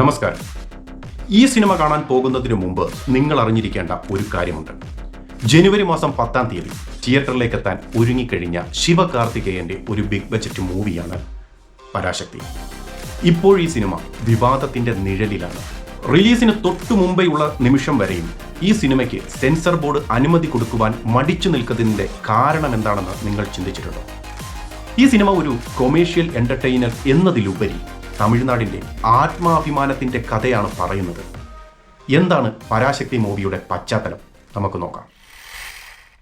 നമസ്കാരം. ഈ സിനിമ കാണാൻ പോകുന്നതിന് മുമ്പ് നിങ്ങൾ അറിഞ്ഞിരിക്കേണ്ട ഒരു കാര്യമുണ്ട്. ജനുവരി മാസം പത്താം തീയതി തിയേറ്ററിലേക്ക് എത്താൻ ഒരുങ്ങിക്കഴിഞ്ഞ ശിവകാർത്തികേയന്റെ ഒരു ബിഗ് ബജറ്റ് മൂവിയാണ് പരാശക്തി. ഇപ്പോൾ ഈ സിനിമ വിവാദത്തിന്റെ നിഴലിലാണ്. റിലീസിന് തൊട്ടു മുമ്പെയുള്ള നിമിഷം വരെയും ഈ സിനിമയ്ക്ക് സെൻസർ ബോർഡ് അനുമതി കൊടുക്കുവാൻ മടിച്ചു നിൽക്കുന്നതിന്റെ കാരണം എന്താണെന്ന് നിങ്ങൾ ചിന്തിച്ചിട്ടുണ്ടോ? ഈ സിനിമ ഒരു കൊമേഴ്ഷ്യൽ എന്റർടൈനർ എന്നതിലുപരി തമിഴ്നാടിന്റെ ആത്മാഭിമാനത്തിന്റെ കഥയാണ് പറയുന്നത്. എന്താണ് പരാശക്തി മൂവിയുടെ പശ്ചാത്തലം? നമുക്ക് നോക്കാം.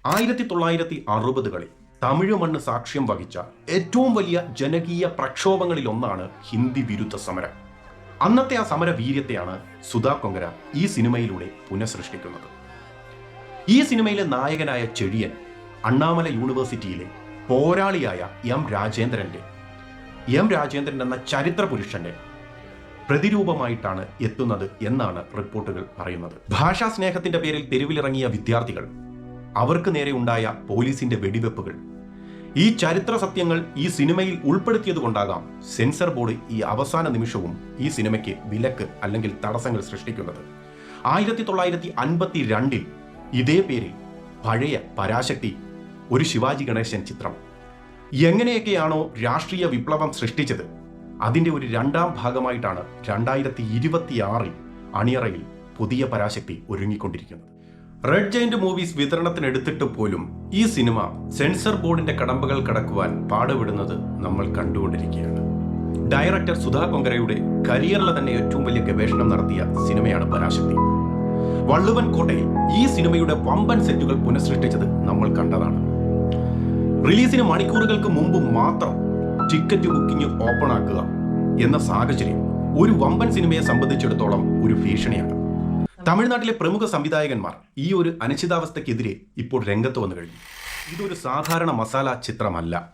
ആയിരത്തി തൊള്ളായിരത്തി അറുപതുകളിൽ തമിഴ് മണ്ണ് സാക്ഷ്യം വഹിച്ച ഏറ്റവും വലിയ ജനകീയ പ്രക്ഷോഭങ്ങളിൽ ഒന്നാണ് ഹിന്ദി വിരുദ്ധ സമരം. അന്നത്തെ ആ സമര വീര്യത്തെയാണ് സുധാ കൊങ്കര ഈ സിനിമയിലൂടെ പുനഃസൃഷ്ടിക്കുന്നത്. ഈ സിനിമയിലെ നായകനായ ചെഴിയൻ അണ്ണാമല യൂണിവേഴ്സിറ്റിയിലെ പോരാളിയായ എം രാജേന്ദ്രന്റെ എം രാജേന്ദ്രൻ എന്ന ചരിത്ര പുരുഷന്റെ പ്രതിരൂപമായിട്ടാണ് എത്തുന്നത് എന്നാണ് റിപ്പോർട്ടുകൾ പറയുന്നത്. ഭാഷാ സ്നേഹത്തിന്റെ പേരിൽ തെരുവിലിറങ്ങിയ വിദ്യാർത്ഥികൾ അവർക്ക് നേരെ ഉണ്ടായ പോലീസിന്റെ വെടിവെപ്പുകൾ ഈ ചരിത്ര സത്യങ്ങൾ ഈ സിനിമയിൽ ഉൾപ്പെടുത്തിയത് കൊണ്ടാകാം സെൻസർ ബോർഡ് ഈ അവസാന നിമിഷവും ഈ സിനിമയ്ക്ക് വിലക്ക് അല്ലെങ്കിൽ തടസ്സങ്ങൾ സൃഷ്ടിക്കുന്നത്. ആയിരത്തി തൊള്ളായിരത്തി അൻപത്തി രണ്ടിൽ ഇതേ പേരിൽ പഴയ പരാശക്തി ഒരു ശിവാജി ഗണേശൻ ചിത്രം എങ്ങനെയൊക്കെയാണോ രാഷ്ട്രീയ വിപ്ലവം സൃഷ്ടിച്ചത്? അതിന്റെ ഒരു രണ്ടാം ഭാഗമായിട്ടാണ് രണ്ടായിരത്തി ഇരുപത്തിയാറിൽ അണിയറയിൽ പുതിയ പരാശക്തി ഒരുങ്ങിക്കൊണ്ടിരിക്കുന്നത്. റെഡ് ജൈന്റ് മൂവീസ് വിതരണത്തിനെടുത്തിട്ട് പോലും ഈ സിനിമ സെൻസർ ബോർഡിന്റെ കടമ്പകൾ കടക്കുവാൻ പാടുപെടുന്നത് നമ്മൾ കണ്ടുകൊണ്ടിരിക്കുകയാണ്. ഡയറക്ടർ സുധാ കൊങ്കരയുടെ കരിയറിലെ തന്നെ ഏറ്റവും വലിയ ഗവേഷണം നടത്തിയ സിനിമയാണ് പരാശക്തി. വള്ളുവൻ കോട്ടയിൽ ഈ സിനിമയുടെ വമ്പൻ സെറ്റുകൾ പുനഃസൃഷ്ടിച്ചത് നമ്മൾ കണ്ടതാണ്. റിലീസിന് മണിക്കൂറുകൾക്ക് മുമ്പ് മാത്രം ടിക്കറ്റ് ബുക്കിംഗ് ഓപ്പൺ ആക്കുക എന്ന സാഹചര്യം ഒരു വമ്പൻ സിനിമയെ സംബന്ധിച്ചിടത്തോളം ഒരു ഭീഷണിയാണ്. തമിഴ്നാട്ടിലെ പ്രമുഖ സംവിധായകന്മാർ ഈ ഒരു അനിശ്ചിതാവസ്ഥയ്ക്കെതിരെ ഇപ്പോൾ രംഗത്ത് വന്നു കഴിഞ്ഞു. ഇതൊരു സാധാരണ മസാല ചിത്രമല്ല.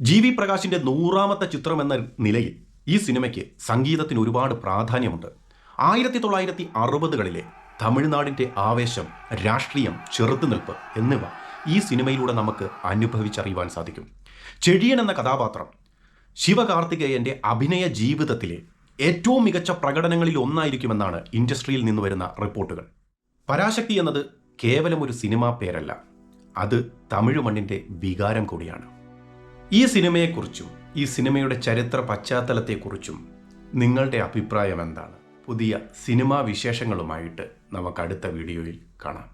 ജി വി പ്രകാശിന്റെ നൂറാമത്തെ ചിത്രം എന്ന നിലയിൽ ഈ സിനിമയ്ക്ക് സംഗീതത്തിന് ഒരുപാട് പ്രാധാന്യമുണ്ട്. ആയിരത്തി തൊള്ളായിരത്തി അറുപതുകളിലെ തമിഴ്നാടിന്റെ ആവേശം രാഷ്ട്രീയം ചെറുത്തുനിൽപ്പ് എന്നിവ ഈ സിനിമയിലൂടെ നമുക്ക് അനുഭവിച്ചറിയുവാൻ സാധിക്കും. ചെടിയൻ എന്ന കഥാപാത്രം ശിവകാർത്തികേയന്റെ അഭിനയ ജീവിതത്തിലെ ഏറ്റവും മികച്ച പ്രകടനങ്ങളിൽ ഒന്നായിരിക്കുമെന്നാണ് ഇൻഡസ്ട്രിയിൽ നിന്ന് വരുന്ന റിപ്പോർട്ടുകൾ. പരാശക്തി എന്നത് കേവലം ഒരു സിനിമാ പേരല്ല. അത് തമിഴ് മണ്ണിന്റെ വികാരം കൂടിയാണ്. ഈ സിനിമയെക്കുറിച്ചും ഈ സിനിമയുടെ ചരിത്ര പശ്ചാത്തലത്തെക്കുറിച്ചും നിങ്ങളുടെ അഭിപ്രായം എന്താണ്? പുതിയ സിനിമാ വിശേഷങ്ങളുമായിട്ട് നമുക്ക് അടുത്ത വീഡിയോയിൽ കാണാം.